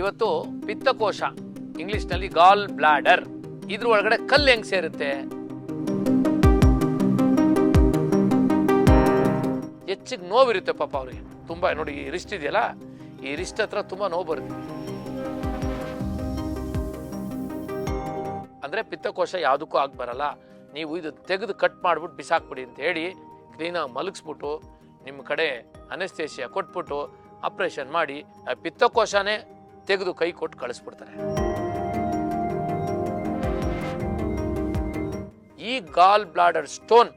ಇವತ್ತು ಪಿತ್ತಕೋಶ, ಇಂಗ್ಲಿಷ್ನಲ್ಲಿ ಗಾಲ್ ಬ್ಲಾಡರ್ ಇದ್ರ ಒಳಗಡೆ ಕಲ್ಲು ಹೆಂಗೆ ಸೇರುತ್ತೆ? ಹೆಚ್ಚಿಗೆ ನೋವಿರುತ್ತೆ ಪಾಪ ಅವ್ರಿಗೆ. ತುಂಬಾ ನೋಡಿ, ಈ ರಿಸ್ಟ್ ಇದೆಯಲ್ಲ? ಈ ರಿಸ್ಟ್ ಹತ್ರ ತುಂಬಾ ನೋವು ಬರುತ್ತೆ. ಅಂದ್ರೆ ಪಿತ್ತಕೋಶ ಯಾವುದಕ್ಕೂ ಆಗಿ ಬರಲ್ಲ. ನೀವು ಇದು ತೆಗೆದು ಕಟ್ ಮಾಡ್ಬಿಟ್ಟು ಬಿಸಾಕ್ಬಿಡಿ ಅಂತ ಹೇಳಿ ಕ್ಲೀನಾಗಿ ಮಲಗಿಸ್ಬಿಟ್ಟು, ನಿಮ್ಮ ಕಡೆ ಅನಸ್ತೇಶಿಯ ಕೊಟ್ಬಿಟ್ಟು ಆಪ್ರೇಷನ್ ಮಾಡಿ, ಆ ಪಿತ್ತಕೋಶನೇ ತೆಗೆದು ಕೈ ಕೊಟ್ಟು ಕಳಿಸ್ಬಿಡ್ತಾರೆ. ಈ ಗಾಲ್ ಬ್ಲಾಡರ್ ಸ್ಟೋನ್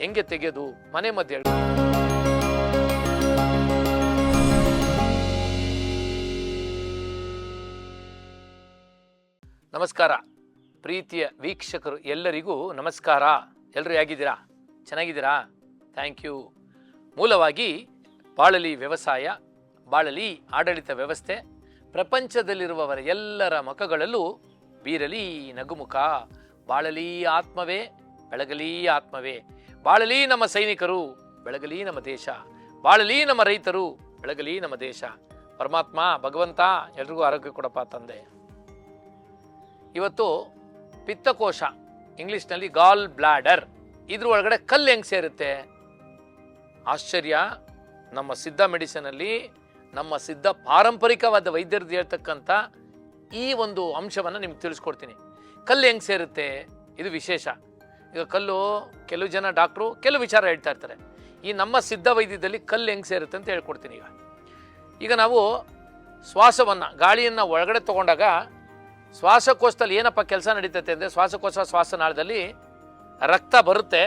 ಹೆಂಗೆ ತೆಗೆಯೋದು ಮನೆ ಮಧ್ಯೆ ನಮಸ್ಕಾರ. ಪ್ರೀತಿಯ ವೀಕ್ಷಕರು ಎಲ್ಲರಿಗೂ ನಮಸ್ಕಾರ. ಎಲ್ಲರೂ ಹೇಗಿದ್ದೀರಾ? ಚೆನ್ನಾಗಿದ್ದೀರಾ? ಥ್ಯಾಂಕ್ ಯು ಮೂಲವಾಗಿ ಬಾಳಲಿ ವ್ಯವಸಾಯ, ಬಾಳಲಿ ಆಡಳಿತ ವ್ಯವಸ್ಥೆ ಪ್ರಪಂಚದಲ್ಲಿರುವವರ ಎಲ್ಲರ ಮುಖಗಳಲ್ಲೂ ಬೀರಲಿ ನಗುಮುಖ, ಬಾಳಲಿ ಆತ್ಮವೇ, ಬೆಳಗಲಿ ಆತ್ಮವೇ. ಬಾಳಲಿ ನಮ್ಮ ಸೈನಿಕರು, ಬೆಳಗಲಿ ನಮ್ಮ ದೇಶ. ಬಾಳಲಿ ನಮ್ಮ ರೈತರು, ಬೆಳಗಲಿ ನಮ್ಮ ದೇಶ. ಪರಮಾತ್ಮ, ಭಗವಂತ, ಎಲ್ರಿಗೂ ಆರೋಗ್ಯ ಕೊಡಪ್ಪ ತಂದೆ. ಇವತ್ತು ಪಿತ್ತಕೋಶ, ಇಂಗ್ಲೀಷ್ನಲ್ಲಿ ಗಾಲ್ ಬ್ಲಾಡರ್. ಇದ್ರ ಒಳಗಡೆ ಕಲ್ಲು ಹೆಂಗ್ ಸೇರುತ್ತೆ? ಆಶ್ಚರ್ಯ. ನಮ್ಮ ಸಿದ್ಧ ಮೆಡಿಸಿನಲ್ಲಿ ನಮ್ಮ ಸಿದ್ಧ ಪಾರಂಪರಿಕವಾದ ವೈದ್ಯರದ್ದು ಹೇಳ್ತಕ್ಕಂಥ ಈ ಒಂದು ಅಂಶವನ್ನು ನಿಮ್ಗೆ ತಿಳಿಸ್ಕೊಡ್ತೀನಿ. ಕಲ್ಲು ಹೆಂಗ್ ಸೇರುತ್ತೆ? ಇದು ವಿಶೇಷ. ಈಗ ಕಲ್ಲು, ಕೆಲವು ಜನ ಡಾಕ್ಟ್ರು ಕೆಲವು ವಿಚಾರ ಹೇಳ್ತಾ ಇರ್ತಾರೆ. ಈ ನಮ್ಮ ಸಿದ್ಧ ವೈದ್ಯದಲ್ಲಿ ಕಲ್ಲು ಹೆಂಗ್ ಸೇರುತ್ತೆ ಅಂತ ಹೇಳ್ಕೊಡ್ತೀನಿ ಈಗ. ಈಗ ನಾವು ಶ್ವಾಸವನ್ನು, ಗಾಳಿಯನ್ನು ಒಳಗಡೆ ತಗೊಂಡಾಗ ಶ್ವಾಸಕೋಶದಲ್ಲಿ ಏನಪ್ಪ ಕೆಲಸ ನಡೀತೈತೆ ಅಂದರೆ ಶ್ವಾಸಕೋಶ ಶ್ವಾಸನಾಳದಲ್ಲಿ ರಕ್ತ ಬರುತ್ತೆ.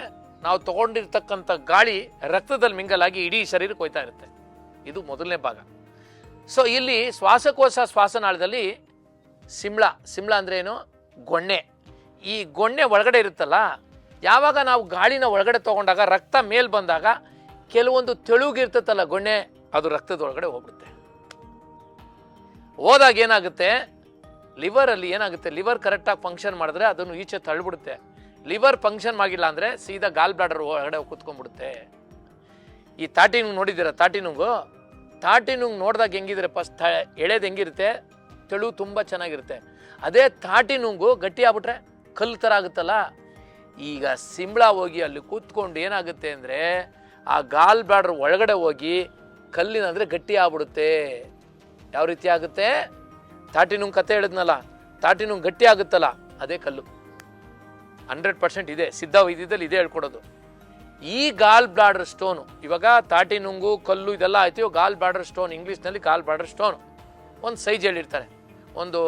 ನಾವು ತಗೊಂಡಿರ್ತಕ್ಕಂಥ ಗಾಳಿ ರಕ್ತದಲ್ಲಿ ಮಿಂಗಲಾಗಿ ಇಡೀ ಶರೀರಕ್ಕೆ ಹೋಯ್ತಾ ಇರುತ್ತೆ. ಇದು ಮೊದಲನೇ ಭಾಗ. ಸೊ ಇಲ್ಲಿ ಶ್ವಾಸಕೋಶ ಶ್ವಾಸನಾಳದಲ್ಲಿ ಸಿಮ್ಳ ಸಿಮ್ಳ ಅಂದ್ರೆ ಏನು? ಗೊಣ್ಣೆ. ಈ ಗೊಣ್ಣೆ ಒಳಗಡೆ ಇರುತ್ತಲ್ಲ, ಯಾವಾಗ ನಾವು ಗಾಳಿನ ಒಳಗಡೆ ತಗೊಂಡಾಗ, ರಕ್ತ ಮೇಲೆ ಬಂದಾಗ ಕೆಲವೊಂದು ತೆಳುಗಿರ್ತೈತಲ್ಲ ಗೊಣ್ಣೆ, ಅದು ರಕ್ತದ ಒಳಗಡೆ ಹೋಗ್ಬಿಡುತ್ತೆ. ಹೋದಾಗ ಏನಾಗುತ್ತೆ? ಲಿವರಲ್ಲಿ ಏನಾಗುತ್ತೆ? ಲಿವರ್ ಕರೆಕ್ಟಾಗಿ ಫಂಕ್ಷನ್ ಮಾಡಿದ್ರೆ ಅದನ್ನು ಈಚೆ ತಳ್ಳಿಬಿಡುತ್ತೆ ಲಿವರ್ ಫಂಕ್ಷನ್ ಆಗಿಲ್ಲ ಅಂದರೆ ಸೀದಾ ಗಾಲ್ ಬ್ಲಾಡರ್ ಒಳಗಡೆ ಕೂತ್ಕೊಂಡ್ಬಿಡುತ್ತೆ. ಈ ತಾಟಿ ನೋಡಿದ್ದೀರಾ? ನುಂಗು ತಾಟಿ ನುಂಗು ನೋಡಿದಾಗ ಹೆಂಗಿದ್ರೆ ಫಸ್ಟ್ ಎಳೆದು ಹೆಂಗಿರುತ್ತೆ? ತೆಳು ತುಂಬ ಚೆನ್ನಾಗಿರುತ್ತೆ. ಅದೇ ತಾಟಿ ನುಂಗು ಗಟ್ಟಿ ಆಗ್ಬಿಟ್ರೆ ಕಲ್ಲು ಥರ ಆಗುತ್ತಲ್ಲ? ಈಗ ಸಿಂಬಳ ಹೋಗಿ ಅಲ್ಲಿ ಕೂತ್ಕೊಂಡು ಏನಾಗುತ್ತೆ ಅಂದರೆ ಆ ಗಾಲ್ ಬ್ಯಾಡ್ರ್ ಒಳಗಡೆ ಹೋಗಿ ಕಲ್ಲಿನ ಅಂದರೆ ಗಟ್ಟಿ ಆಗ್ಬಿಡುತ್ತೆ. ಯಾವ ರೀತಿ ಆಗುತ್ತೆ? ತಾಟಿನುಂಗ್ ಕತೆ ಹೇಳಿದ್ನಲ್ಲ, ತಾಟಿನುಂಗ್ ಗಟ್ಟಿ ಆಗುತ್ತಲ್ಲ? ಅದೇ ಕಲ್ಲು. ಹಂಡ್ರೆಡ್ ಪರ್ಸೆಂಟ್ ಇದೆ. ಸಿದ್ಧ ವೈದ್ಯದಲ್ಲಿ ಇದೇ ಹೇಳ್ಕೊಡೋದು. ಈ ಗಾಲ್ ಬ್ಲಾಡರ್ ಸ್ಟೋನು, ಇವಾಗ ತಾಟಿನುಂಗು ಕಲ್ಲು ಇದೆಲ್ಲ ಆಯ್ತು ಗಾಲ್ ಬ್ಲಾಡರ್ ಸ್ಟೋನ್, ಇಂಗ್ಲೀಷ್ನಲ್ಲಿ ಗಾಲ್ ಬ್ಲಾಡರ್ ಸ್ಟೋನ್. ಒಂದು ಸೈಜ್ ಹೇಳಿರ್ತಾರೆ. ಒಂದು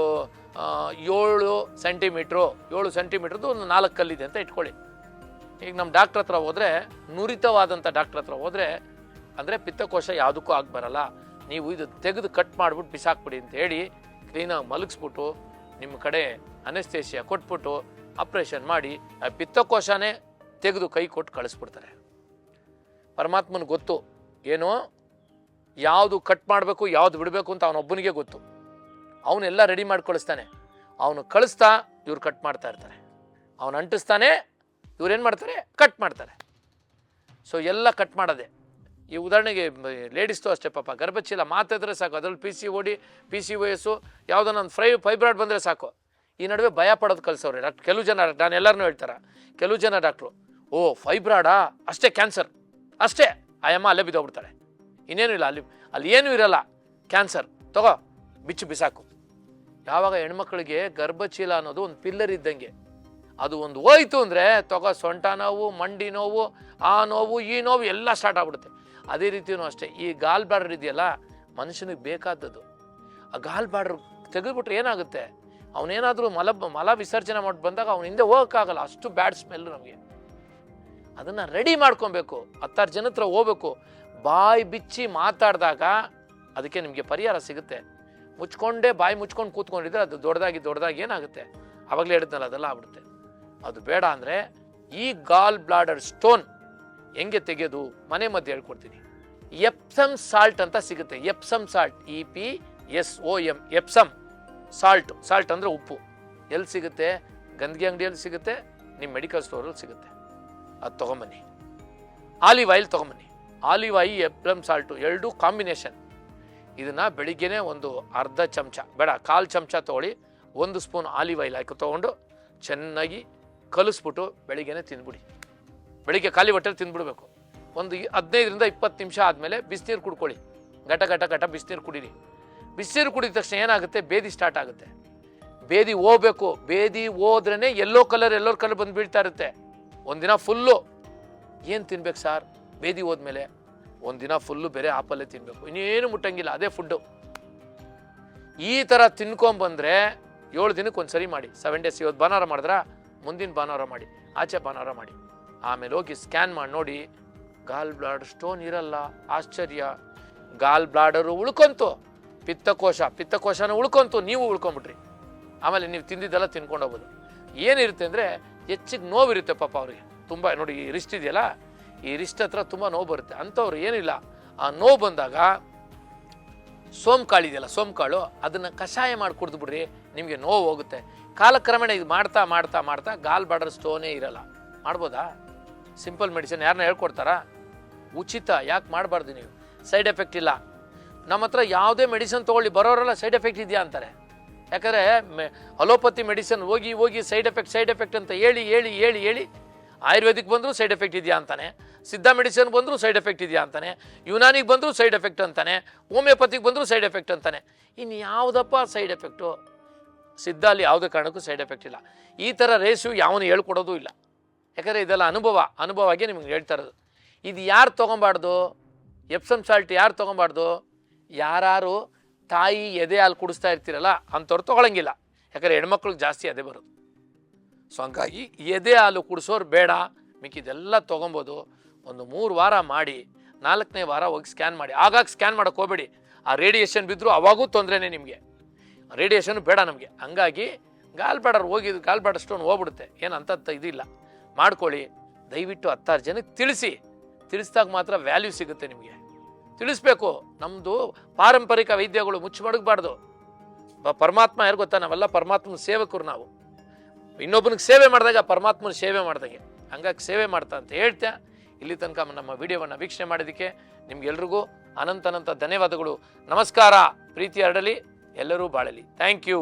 ಏಳು ಸೆಂಟಿಮೀಟ್ರು ಏಳು ಸೆಂಟಿಮೀಟ್ರದ್ದು ಒಂದು ನಾಲ್ಕು ಕಲ್ಲಿದೆ ಅಂತ ಇಟ್ಕೊಳ್ಳಿ. ಈಗ ನಮ್ಮ ಡಾಕ್ಟ್ರ್ ಹತ್ರ ಹೋದರೆ ನುರಿತವಾದಂಥ ಡಾಕ್ಟ್ರ್ ಹತ್ರ ಹೋದರೆ, ಅಂದರೆ ಪಿತ್ತಕೋಶ ಯಾವುದಕ್ಕೂ ಆಗಿ ಬರಲ್ಲ. ನೀವು ಇದು ತೆಗೆದು ಕಟ್ ಮಾಡಿಬಿಟ್ಟು ಬಿಸಾಕ್ಬಿಡಿ ಅಂತ ಹೇಳಿ ಕ್ಲೀನಾಗಿ ಮಲಗಿಸ್ಬಿಟ್ಟು, ನಿಮ್ಮ ಕಡೆ ಅನೆಸ್ತೇಷಿಯ ಕೊಟ್ಬಿಟ್ಟು ಆಪ್ರೇಷನ್ ಮಾಡಿ, ಆ ಪಿತ್ತಕೋಶನೇ ತೆಗೆದು ಕೈ ಕೊಟ್ಟು ಕಳಿಸ್ಬಿಡ್ತಾರೆ. ಪರಮಾತ್ಮನ ಗೊತ್ತು ಏನು, ಯಾವುದು ಕಟ್ ಮಾಡಬೇಕು, ಯಾವುದು ಬಿಡಬೇಕು ಅಂತ ಅವನೊಬ್ಬನಿಗೆ ಗೊತ್ತು. ಅವನೆಲ್ಲ ರೆಡಿ ಮಾಡಿ ಕಳಿಸ್ತಾನೆ ಅವನು ಕಳಿಸ್ತಾ ಇವ್ರು ಕಟ್ ಮಾಡ್ತಾ ಇರ್ತಾರೆ. ಅವನು ಅಂಟಿಸ್ತಾನೆ, ಇವ್ರು ಏನು ಮಾಡ್ತಾರೆ? ಕಟ್ ಮಾಡ್ತಾರೆ. ಸೊ ಎಲ್ಲ ಕಟ್ ಮಾಡೋದೆ. ಈ ಉದಾಹರಣೆಗೆ ಲೇಡೀಸ್ದು ಅಷ್ಟೇ ಪಾಪ ಗರ್ಭಚೀಲ ಮಾತಾದ್ರೆ ಸಾಕು, ಅದರಲ್ಲಿ P C O D P C ವಯಸ್ಸು ಯಾವುದೋ ಒಂದು ಫ್ರೈ ಫೈಬ್ರಾಯ್ಡ್ ಬಂದರೆ ಸಾಕು. ಈ ನಡುವೆ ಭಯ ಪಡೋದು ಕಲಿಸೋರೆ ಕೆಲವು ಜನ, ನಾನು ಎಲ್ಲರನ್ನೂ ಹೇಳ್ತಾರೆ. ಕೆಲವು ಜನ ಡಾಕ್ಟ್ರು ಓ ಫೈಬ್ರಾಡಾ ಅಷ್ಟೇ ಕ್ಯಾನ್ಸರ್ ಅಷ್ಟೇ. ಆಯಮ್ಮ ಅಲ್ಲೇ ಬಿದ್ದೋಗ್ಬಿಡ್ತಾಳೆ. ಇನ್ನೇನು ಇಲ್ಲ, ಅಲ್ಲಿ ಅಲ್ಲಿ ಏನೂ ಇರಲ್ಲ. ಕ್ಯಾನ್ಸರ್ ತಗೋ, ಬಿಚ್ಚು ಬಿಸಾಕು. ಯಾವಾಗ ಹೆಣ್ಮಕ್ಳಿಗೆ ಗರ್ಭಚೀಲ ಅನ್ನೋದು ಒಂದು ಪಿಲ್ಲರ್ ಇದ್ದಂಗೆ, ಅದು ಒಂದು ಹೋಯ್ತು ಅಂದರೆ ತಗೋ, ಸೊಂಟ ನೋವು, ಮಂಡಿ ನೋವು, ಆ ನೋವು, ಈ ನೋವು ಎಲ್ಲ ಸ್ಟಾರ್ಟ್ ಆಗ್ಬಿಡುತ್ತೆ. ಅದೇ ರೀತಿಯೂ ಅಷ್ಟೇ. ಈ ಗಾಲ್ ಬ್ಯಾಡ್ರ್ ಇದೆಯಲ್ಲ, ಮನುಷ್ಯನಿಗೆ ಬೇಕಾದದ್ದು. ಆ ಗಾಲ್ ಬ್ಯಾಡ್ರ್ ತೆಗೆದುಬಿಟ್ರೆ ಏನಾಗುತ್ತೆ? ಅವನೇನಾದರೂ ಮಲ ಮಲ ವಿಸರ್ಜನೆ ಮಾಡಿ ಬಂದಾಗ ಅವನ ಹಿಂದೆ ಹೋಗೋಕ್ಕಾಗಲ್ಲ. ಅಷ್ಟು ಬ್ಯಾಡ್ ಸ್ಮೆಲ್ಲು ನಮಗೆ. ಅದನ್ನು ರೆಡಿ ಮಾಡ್ಕೊಬೇಕು. ಹತ್ತಾರು ಜನ ಹತ್ರ ಹೋಗ್ಬೇಕು. ಬಾಯಿ ಬಿಚ್ಚಿ ಮಾತಾಡಿದಾಗ ಅದಕ್ಕೆ ನಿಮಗೆ ಪರಿಹಾರ ಸಿಗುತ್ತೆ. ಮುಚ್ಕೊಂಡೇ ಬಾಯಿ ಮುಚ್ಕೊಂಡು ಕೂತ್ಕೊಂಡಿದ್ರೆ ಅದು ದೊಡ್ಡದಾಗಿ ದೊಡ್ಡದಾಗಿ ಏನಾಗುತ್ತೆ? ಆವಾಗಲೇ ಹೇಳಿದ್ನಲ್ಲ, ಅದೆಲ್ಲ ಆಗ್ಬಿಡುತ್ತೆ. ಅದು ಬೇಡ ಅಂದರೆ ಈ ಗಾಲ್ ಬ್ಲಾಡರ್ ಸ್ಟೋನ್ ಹೆಂಗೆ ತೆಗೆಯೋದು ಮನೆ ಮಧ್ಯೆ ಹೇಳ್ಕೊಡ್ತೀನಿ. ಎಪ್ಸಮ್ ಸಾಲ್ಟ್ ಅಂತ ಸಿಗುತ್ತೆ. Epsom salt E P S O M Epsom salt salt ಅಂದರೆ ಉಪ್ಪು. ಎಲ್ಲಿ ಸಿಗುತ್ತೆ? ಗಂದಿಗೆ ಅಂಗಡಿಯಲ್ಲಿ ಸಿಗುತ್ತೆ, ನಿಮ್ಮ ಮೆಡಿಕಲ್ ಸ್ಟೋರಲ್ಲಿ ಸಿಗುತ್ತೆ. ಅದು ತೊಗೊಂಬನ್ನಿ. ಆಲಿವ್ ಆಯಿಲ್ ತೊಗೊಂಬನ್ನಿ. ಆಲಿವ್ ಆಯಿ, ಎಪ್ಲಮ್ ಸಾಲ್ಟು ಎರಡೂ ಕಾಂಬಿನೇಷನ್. ಇದನ್ನು ಬೆಳಿಗ್ಗೆನೇ ಒಂದು ಅರ್ಧ ಚಮಚ, ಬೇಡ, ಕಾಲು ಚಮಚ ತೊಗೊಳ್ಳಿ. ಒಂದು ಸ್ಪೂನ್ ಆಲಿವ್ ಆಯಿಲ್ ಹಾಕಿ ತೊಗೊಂಡು ಚೆನ್ನಾಗಿ ಕಲಿಸ್ಬಿಟ್ಟು ಬೆಳಿಗ್ಗೆನೇ ತಿಂದ್ಬಿಡಿ ಬೆಳಿಗ್ಗೆ ಖಾಲಿ ಹೊಟ್ಟೆಲಿ ತಿಂದ್ಬಿಡ್ಬೇಕು ಒಂದು ಹದಿನೈದರಿಂದ ಇಪ್ಪತ್ತು ನಿಮಿಷ ಆದಮೇಲೆ ಬಿಸಿನೀರು ಕುಡ್ಕೊಳ್ಳಿ. ಘಟ ಘಟ ಘಟ ಬಿಸಿನೀರು ಕುಡೀರಿ. ಬಿಸಿನೀರು ಕುಡಿದ ತಕ್ಷಣ ಏನಾಗುತ್ತೆ? ಬೇದಿ ಸ್ಟಾರ್ಟ್ ಆಗುತ್ತೆ. ಬೇದಿ ಹೋಗ್ಬೇಕು ಬೇದಿ ಹೋದ್ರೇ ಎಲ್ಲೋ ಕಲರ್ ಎಲ್ಲೋ ಕಲರ್ ಬಂದು ಬೀಳ್ತಾ ಇರುತ್ತೆ. ಒಂದಿನ ಫುಲ್ಲು ಏನು ತಿನ್ಬೇಕು ಸರ್? ಬೇದಿ ಹೋದ್ಮೇಲೆ ಒಂದಿನ ಫುಲ್ಲು ಬೇರೆ ಆಪಲ್ಲೇ ತಿನ್ನಬೇಕು ಇನ್ನೇನು ಮುಟ್ಟಂಗಿಲ್ಲ, ಅದೇ ಫುಡ್ಡು. ಈ ಥರ ತಿನ್ಕೊಂಬಂದ್ರೆ ಏಳು ದಿನಕ್ಕೆ ಒಂದು ಸರಿ ಮಾಡಿ. ಸೆವೆನ್ ಡೇಸ್ ಇವತ್ತು ಭಾನುವಾರ ಮಾಡಿದ್ರೆ? ಮುಂದಿನ ಭಾನುವಾರ ಮಾಡಿ. ಆಚೆ ಭಾನುವಾರ ಮಾಡಿ. ಆಮೇಲೆ ಹೋಗಿ ಸ್ಕ್ಯಾನ್ ಮಾಡಿ ನೋಡಿ. ಗಾಲ್ ಬ್ಲಾಡ್ ಸ್ಟೋನ್ ಇರಲ್ಲ, ಆಶ್ಚರ್ಯ. ಗಾಲ್ ಬ್ಲಾಡರು ಉಳ್ಕೊಂತು. ಪಿತ್ತಕೋಶ, ಪಿತ್ತಕೋಶನ ಉಳ್ಕೊಂತು. ನೀವು ಉಳ್ಕೊಂಬಿಟ್ರಿ. ಆಮೇಲೆ ನೀವು ತಿಂದಿದ್ದೆಲ್ಲ ತಿನ್ಕೊಂಡು ಹೋಗ್ಬೋದು ಏನಿರುತ್ತೆ ಅಂದರೆ ಹೆಚ್ಚಿಗೆ ನೋವಿರುತ್ತೆ ಪಾಪ ಅವ್ರಿಗೆ. ತುಂಬ ನೋಡಿ, ಈ ರಿಸ್ಟ್ ಇದೆಯಲ್ಲ? ಈ ರಿಸ್ಟ್ ಹತ್ರ ತುಂಬ ನೋವು ಬರುತ್ತೆ. ಅಂಥವ್ರು ಏನಿಲ್ಲ. ಆ ನೋವು ಬಂದಾಗ ಸೋಂಕಾಳು ಇದೆಯಲ್ಲ ಸೋಂಕಾಳು ಅದನ್ನು ಕಷಾಯ ಮಾಡಿ ಕುಡಿದು ಬಿಡ್ರಿ, ನಿಮಗೆ ನೋವು ಹೋಗುತ್ತೆ. ಕಾಲಕ್ರಮೇಣ ಇದು ಮಾಡ್ತಾ ಮಾಡ್ತಾ ಮಾಡ್ತಾ ಗಾಲ್ ಬಾರ್ಡರ್ ಸ್ಟೋನೇ ಇರಲ್ಲ. ಮಾಡ್ಬೋದಾ? ಸಿಂಪಲ್ ಮೆಡಿಸಿನ್ ಯಾರನ್ನ ಹೇಳ್ಕೊಡ್ತಾರಾ? ಉಚಿತ, ಯಾಕೆ ಮಾಡಬಾರ್ದು ನೀವು? ಸೈಡ್ ಎಫೆಕ್ಟ್ ಇಲ್ಲ. ನಮ್ಮ ಹತ್ರ ಯಾವುದೇ ಮೆಡಿಸಿನ್ ತೊಗೊಳ್ಳಿ, ಬರೋರೆಲ್ಲ ಸೈಡ್ ಎಫೆಕ್ಟ್ ಇದೆಯಾ ಅಂತಾರೆ. ಯಾಕಂದರೆ ಮೆ ಅಲೋಪತಿ ಮೆಡಿಸಿನ್ ಹೋಗಿ ಹೋಗಿ ಸೈಡ್ ಎಫೆಕ್ಟ್ ಸೈಡ್ ಎಫೆಕ್ಟ್ ಅಂತ ಹೇಳಿ ಹೇಳಿ ಹೇಳಿ ಹೇಳಿ ಆಯುರ್ವೇದಿಕ್ ಬಂದರೂ ಸೈಡ್ ಎಫೆಕ್ಟ್ ಇದೆಯಾ ಅಂತಾನೆ, ಸಿದ್ಧ ಮೆಡಿಸಿನ್ ಬಂದರೂ ಸೈಡ್ ಎಫೆಕ್ಟ್ ಇದೆಯಾ ಅಂತಾನೆ, ಯುನಾನಿಗೆ ಬಂದರೂ ಸೈಡ್ ಎಫೆಕ್ಟ್ ಅಂತಾನೆ, ಹೋಮಿಯೋಪತಿಗೆ ಬಂದರೂ ಸೈಡ್ ಎಫೆಕ್ಟ್ ಅಂತಾನೆ. ಇನ್ನು ಯಾವುದಪ್ಪ ಸೈಡ್ ಎಫೆಕ್ಟು? ಸಿದ್ಧ ಅಲ್ಲಿ ಯಾವುದೇ ಕಾರಣಕ್ಕೂ ಸೈಡ್ ಎಫೆಕ್ಟ್ ಇಲ್ಲ. ಈ ಥರ ರೇಸು ಯಾವನು ಹೇಳ್ಕೊಡೋದು ಇಲ್ಲ. ಯಾಕಂದರೆ ಇದೆಲ್ಲ ಅನುಭವ, ಅನುಭವವಾಗಿ ನಿಮ್ಗೆ ಹೇಳ್ತಾ ಇರೋದು. ಇದು ಯಾರು ತೊಗೊಬಾರ್ದು? ಎಪ್ಸಮ್ ಸಾಲ್ಟ್ ಯಾರು ತೊಗೊಬಾರ್ದು? ಯಾರು ತಾಯಿ ಎದೆ ಹಾಲು ಕುಡಿಸ್ತಾ ಇರ್ತೀರಲ್ಲ, ಅಂಥವ್ರು ತೊಗೊಳಂಗಿಲ್ಲ. ಯಾಕಂದರೆ ಹೆಣ್ಮಕ್ಳು ಜಾಸ್ತಿ ಅದೇ ಬರೋದು ಸೊ ಹಂಗಾಗಿ ಎದೆ ಹಾಲು ಕುಡಿಸೋರು ಬೇಡ. ಮಿಕ್ಕಿದೆಲ್ಲ ತೊಗೊಬೋದು. ಒಂದು ಮೂರು ವಾರ ಮಾಡಿ, ನಾಲ್ಕನೇ ವಾರ ಹೋಗಿ ಸ್ಕ್ಯಾನ್ ಮಾಡಿ. ಆಗಾಗ ಸ್ಕ್ಯಾನ್ ಮಾಡೋಕೆ ಹೋಗಬೇಡಿ. ಆ ರೇಡಿಯೇಷನ್ ಬಿದ್ದರೂ ಅವಾಗೂ ತೊಂದರೆನೇ ನಿಮಗೆ. ರೇಡಿಯೇಷನ್ ಬೇಡ ನಮಗೆ. ಹಂಗಾಗಿ ಗಾಲ್ ಬ್ಯಾಡರ್ ಹೋಗಿದ್ದು ಗಾಲ್ ಬ್ಯಾಡರ್ ಸ್ಟೋನ್ ಹೋಗ್ಬಿಡುತ್ತೆ. ಏನು ಅಂತ ಇದಿಲ್ಲ. ಮಾಡ್ಕೊಳ್ಳಿ. ದಯವಿಟ್ಟು ಹತ್ತಾರು ಜನಕ್ಕೆ ತಿಳಿಸಿ. ತಿಳಿಸಿದಾಗ ಮಾತ್ರ ವ್ಯಾಲ್ಯೂ ಸಿಗುತ್ತೆ ನಿಮಗೆ. ತಿಳಿಸ್ಬೇಕು. ನಮ್ಮದು ಪಾರಂಪರಿಕ ವೈದ್ಯಗಳು ಮುಚ್ಚಿ ಮಡಗಬಾರ್ದು. ಪರಮಾತ್ಮ ಯಾರು ಗೊತ್ತಾ? ನಾವೆಲ್ಲ ಪರಮಾತ್ಮನ ಸೇವಕರು ನಾವು. ಇನ್ನೊಬ್ಬನಿಗೆ ಸೇವೆ ಮಾಡಿದಾಗ ಪರಮಾತ್ಮನ ಸೇವೆ ಮಾಡಿದಾಗೆ. ಹಂಗಾಗಿ ಸೇವೆ ಮಾಡ್ತಾ ಅಂತ ಹೇಳ್ತಾ ಇಲ್ಲಿ ತನಕ ನಮ್ಮ ವಿಡಿಯೋವನ್ನು ವೀಕ್ಷಣೆ ಮಾಡಿದ್ದಕ್ಕೆ ನಿಮ್ಗೆಲ್ರಿಗೂ ಅನಂತ ಅನಂತ ಧನ್ಯವಾದಗಳು. ನಮಸ್ಕಾರ. ಪ್ರೀತಿ ಹರಡಲಿ. ಎಲ್ಲರೂ ಬಾಳಲಿ. Thank you